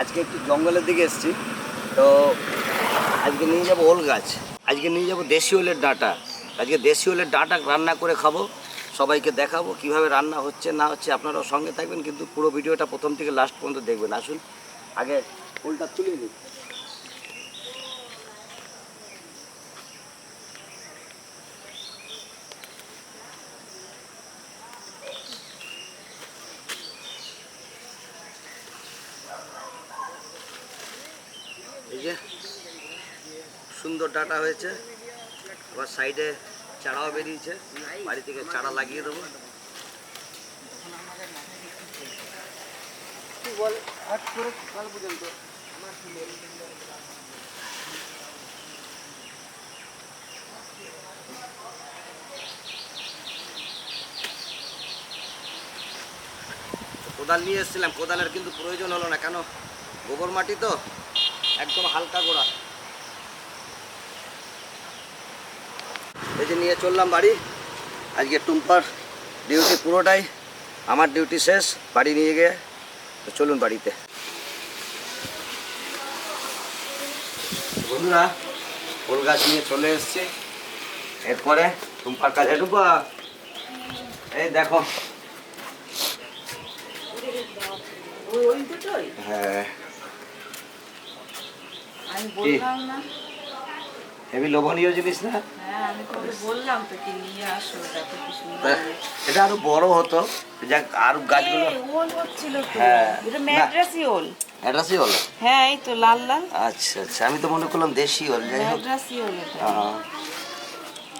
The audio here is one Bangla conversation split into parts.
আজকে একটু জঙ্গলের দিকে এসেছি। তো আজকে নিয়ে যাব ওল গাছ। আজকে নিয়ে যাব দেশি ওলের ডাঁটা। আজকে দেশি ওলের ডাঁটা রান্না করে খাব। সবাইকে দেখাবো কীভাবে রান্না হচ্ছে, না হচ্ছে। আপনারাও সঙ্গে থাকবেন, কিন্তু পুরো ভিডিওটা প্রথম থেকে লাস্ট পর্যন্ত দেখবেন। আসুন, আগে ওলটা তুলে নিই এই যে সুন্দর ডাটা হয়েছে। আবার সাইডে চারাও বেরিয়েছে। বাড়ি থেকে চারা লাগিয়ে দেবো। কোদাল নিয়ে এসেছিলাম। কোদালের কিন্তু প্রয়োজন হলো না। কেন? গোবর মাটি তো একদম হালকা গোড়া। যে নিয়ে চললাম বাড়ি। আজকে টুম্পার ডিউটি পুরোটাই আমার ডিউটি শেষ বাড়ি নিয়ে গিয়ে তো চলুন বাড়িতে। বন্ধুরা ফুল গাছ নিয়ে চলে এসছে। এরপরে টুম্পার কাছে টুম্পা এই দেখো। হ্যাঁ। আমি বললাম না। হেবি লোভনীয় জিনিস না? হ্যাঁ এটা আরও বড় হতো। যাক আর গাছগুলো ওল হ্যাঁ। এটা ম্যাড্রাসি ওল। হ্যাঁ এই তো লাল লাল। আচ্ছা আচ্ছা আমি তো মনে করলাম দেশি হল যাই হোক। ওল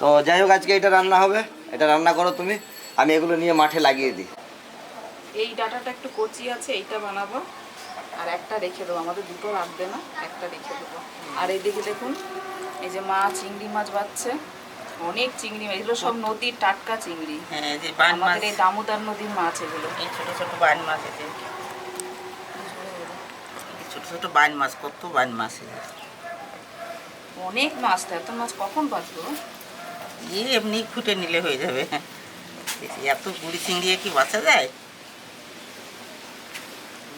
তো যাই হোক আজকে এটা রান্না হবে। এটা রান্না করো তুমি। আমি এগুলো নিয়ে মাঠে লাগিয়ে দিই। এই ডাটাটা একটু কচি আছে এইটা বানাবো। আর একটা রেখে দেবো। আমাদের দুটো রাখবে না একটা রেখে দেবো। আর এইদিকে দেখুন এই যে মাছ চিংড়ি মাছ বাচ্ছে অনেক চিংড়ি মাছ এগুলো সব নদীর টাটকা চিংড়ি। হ্যাঁ যে বান মাছ। আমাদের এই দামোদর নদীর মাছ এগুলো। এই ছোট ছোট বান মাছ এই ছোট ছোট বান মাছ কত বান মাছ অনেক মাছ তো এত মাছ কখন বাঁচবো? ইয়ে এমনি ফুটে নিলে হয়ে যাবে। এত গুড়ি চিংড়ি কি বাঁচা যায়?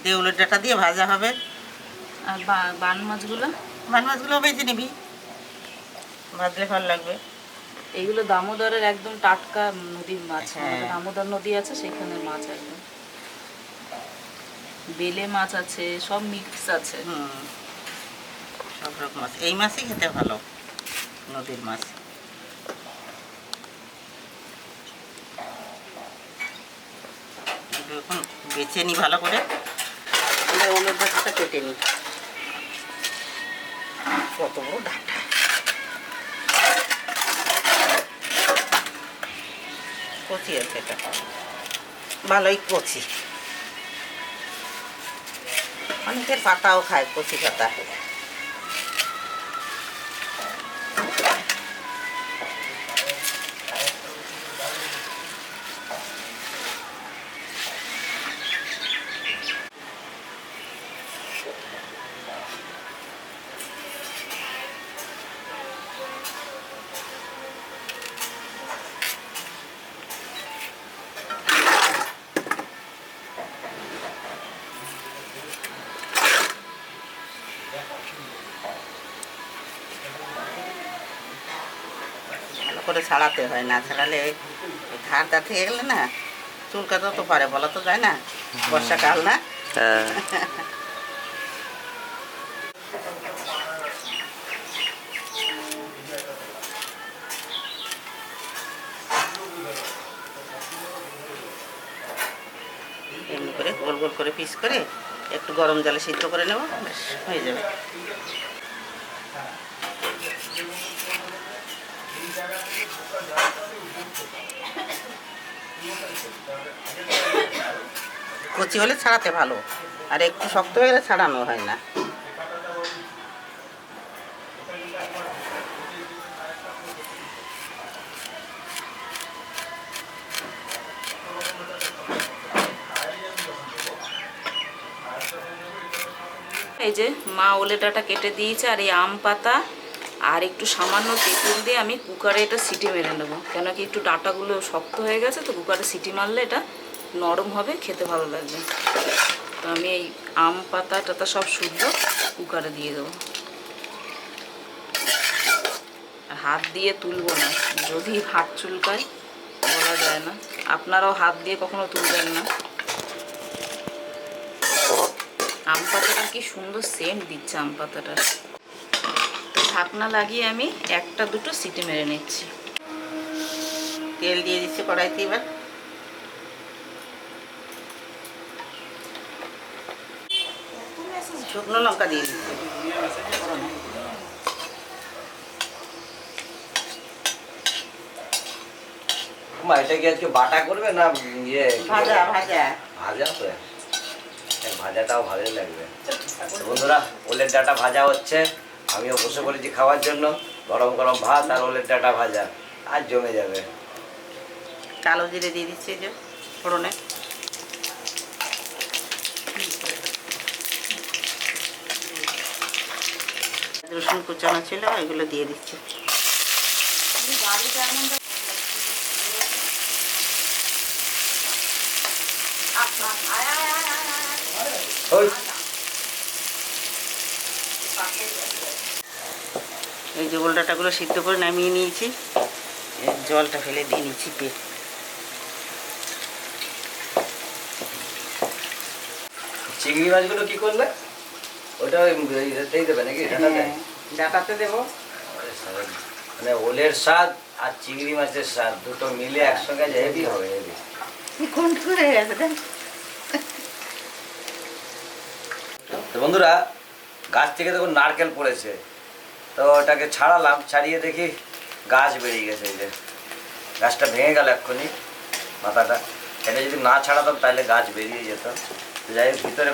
দেউলের ডাটা দিয়ে ভাজা হবে। আর বান মাছগুলো? বান মাছগুলো বেঁচে নিবি। ভাজলে ভালো লাগবে। এইগুলো দামোদরের একদম টাটকা নদীর মাছ হ্যাঁ। দামোদর নদী আছে সেখানে মাছ একদম। বেলে মাছ আছে সব মিক্স আছে। হুম সব রকম মাছ। এই মাছই খেতে ভালো নদীর মাছ। এখন বেছে নি ভালো করে। ওলের ভাতটা কেটে নি কত বড় ডাটা। কচি আছে এটা। ভালোই কচি। অনেকের পাতাও খায় কচি পাতা। ছাড়াতে হয় না ছাড়ালে ওই ধারটা থেকে গেলে না চুলকাতেও তো পারে বলা তো যায় না বর্ষাকাল না। হ্যাঁ। এমনি করে গোল গোল করে পিস করে একটু গরম জলে সিদ্ধ করে নেব ব্যাস হয়ে যাবে। কচি হলে ছাড়াতে ভালো। আর একটু শক্ত হয়ে গেলে ছাড়ানো হয় না। এই যে মা ওলেটাটা কেটে দিয়েছে আর এই আম পাতা আর একটু সামান্য তেঁতুল দিয়ে আমি কুকারে এটা সিটি মেরে নেব। কেন কি একটু ডাটাগুলো শক্ত হয়ে গেছে তো কুকারে সিটি মারলে এটা নরম হবে, খেতে ভালো লাগবে। তো আমি এই আম পাতা টাতা সব শুদ্ধ কুকারে দিয়ে দেবো। হাত দিয়ে তুলবো না, যদি হাত চুলকায় বলা যায় না। আপনারাও হাত দিয়ে কখনো তুলবেন না। আম পাতাটা কি সুন্দর সেন্ট দিচ্ছে আম পাতাটা। ঢাকনা লাগিয়ে আমি একটা দুটো সিটি মেরে নিচ্ছি। তেল দিয়ে দিচ্ছি কড়াইতে এবার। শুকনো লঙ্কা দিয়ে দিচ্ছি। মা এটা কি আজকে বাটা করবে না ইয়ে ভাজা ভাজা। ভাজা তো। ভাজাটাও ভালোই লাগবে। বন্ধুরা ওলের ডাটা ভাজা হচ্ছে। আমিও বসে পড়েছি খাওয়ার জন্য। গরম গরম ভাত আর ওলের ডাটা ভাজা। আর জমে যাবে। কালো জিরে দিয়ে দিচ্ছি যে ফোড়নে। রসুন কুচানো ছিল এগুলো দিয়ে দিচ্ছি। ওই। এই যে গোলডাটাগুলো সিদ্ধ করে নামিয়ে নিয়েছি। জলটা ফেলে দিয়ে নিচ্ছি পেট। চিংড়ি মাছগুলো কি করলে? ওটা ওই ইয়েতেই দেবে নাকি? ডাটাতে ডাটাতে দেবো। মানে ওলের স্বাদ আর চিংড়ি মাছের স্বাদ দুটো মিলে একসঙ্গে হেভি হবে হেভি। কোন করে গেছে তো বন্ধুরা গাছ থেকে দেখুন নারকেল পড়েছে। তো ওটাকে ছাড়ালাম ছাড়িয়ে দেখি গাছ বেরিয়ে গেছে এই যে। গাছটা ভেঙে গেল এক্ষুনি মাথাটা। এটা যদি না ছাড়াতাম তাহলে গাছ বেরিয়ে যেত। যাই হোক ভিতরে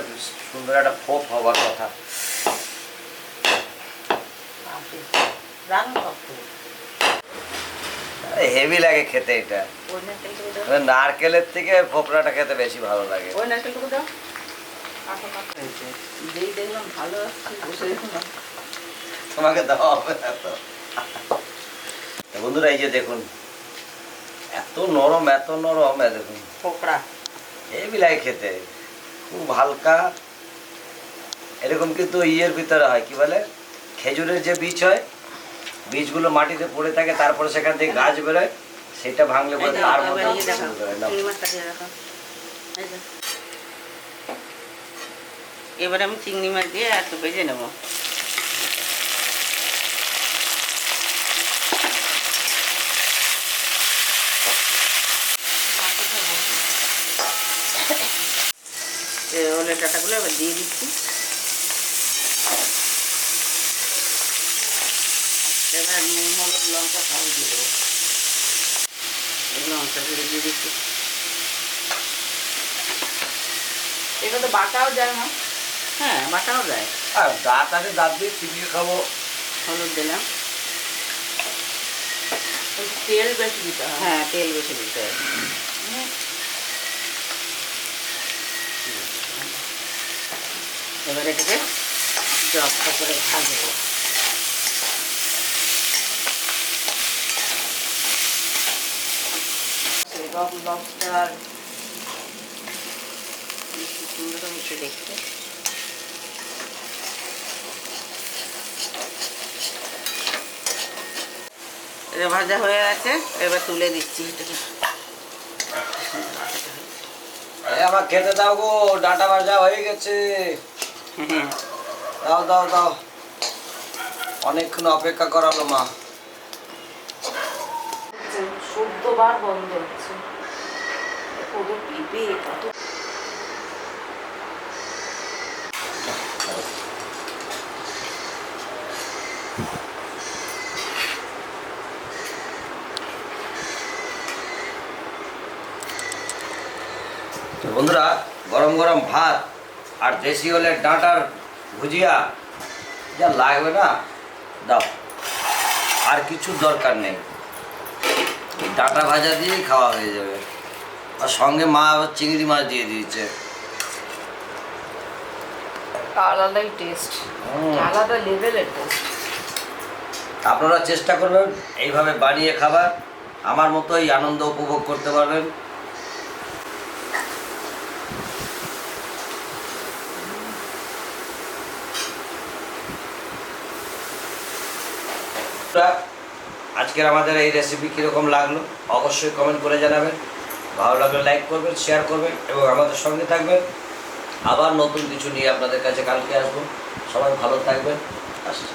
সুন্দর একটা ফোপ হবার কথা। হেভি লাগে খেতে এটা। মানে নারকেলের থেকে ফোপড়াটা খেতে বেশি ভালো লাগে। ভালো আসছে বসে দেখুন না তোমাকে দেওয়া হবে না তো। তো বন্ধুরা এই যে দেখুন এত নরম এত নরম দেখুন। পোকড়া হেভি লাগে খেতে খুব হালকা। এরকম কিন্তু ইয়ের ভিতরে হয় কি বলে? খেজুরের যে বীজ হয় বীজগুলো মাটিতে পড়ে থাকে তারপরে সেখান থেকে গাছ বেরোয় সেটা ভাঙলে পরে তার মধ্যে এবার এই আমি চিংড়ি মাছ দিয়ে একটু ভেজে নেব এই ওলের ডাটাগুলো এবার দিয়ে দিচ্ছি। এবার নুন হলুদ লঙ্কা দিয়ে দেবো। লঙ্কা গুঁড়ো দিয়ে দিচ্ছি। এটা তো বাটাও যায় না। হ্যাঁ বাটাও যায়। আর দাঁত আছে দাঁত দিয়ে চিবিয়ে খাব। হলুদ দিলাম। তেল বেশি দিতে হবে হ্যাঁ তেল বেশি দিতে হবে এবার এটাকে জবটা করে এটা ভাজা হয়ে গেছে, এবার তুলে দিচ্ছি আমার খেতে দাও গো, ডাটা ভাজা হয়ে গেছে। দাও দাও দাও। অনেকক্ষণ অপেক্ষা করালো মা। সদ্যবার বন্ধ হচ্ছে। কত পিঁপে কত? বন্ধুরা গরম গরম ভাত আর দেশি হলে ডাঁটার ভুজিয়া যা লাগবে না দাও। আর কিছু দরকার নেই। ডাঁটা ভাজা দিয়েই খাওয়া হয়ে যাবে। আর সঙ্গে মা আবার চিংড়ি মাছ দিয়ে দিয়েছে। আলাদাই টেস্ট। আলাদা লেভেলের টেস্ট আপনারা চেষ্টা করবেন এইভাবে বানিয়ে খাবার। আমার মতোই আনন্দ উপভোগ করতে পারবেন। তা আজকের আমাদের এই রেসিপি কীরকম লাগল অবশ্যই কমেন্ট করে জানাবেন। ভালো লাগলে লাইক করবেন শেয়ার করবেন এবং আমাদের সঙ্গে থাকবেন। আবার নতুন কিছু নিয়ে আপনাদের কাছে কালকে আসব। সবাই ভালো থাকবেন। আসছি।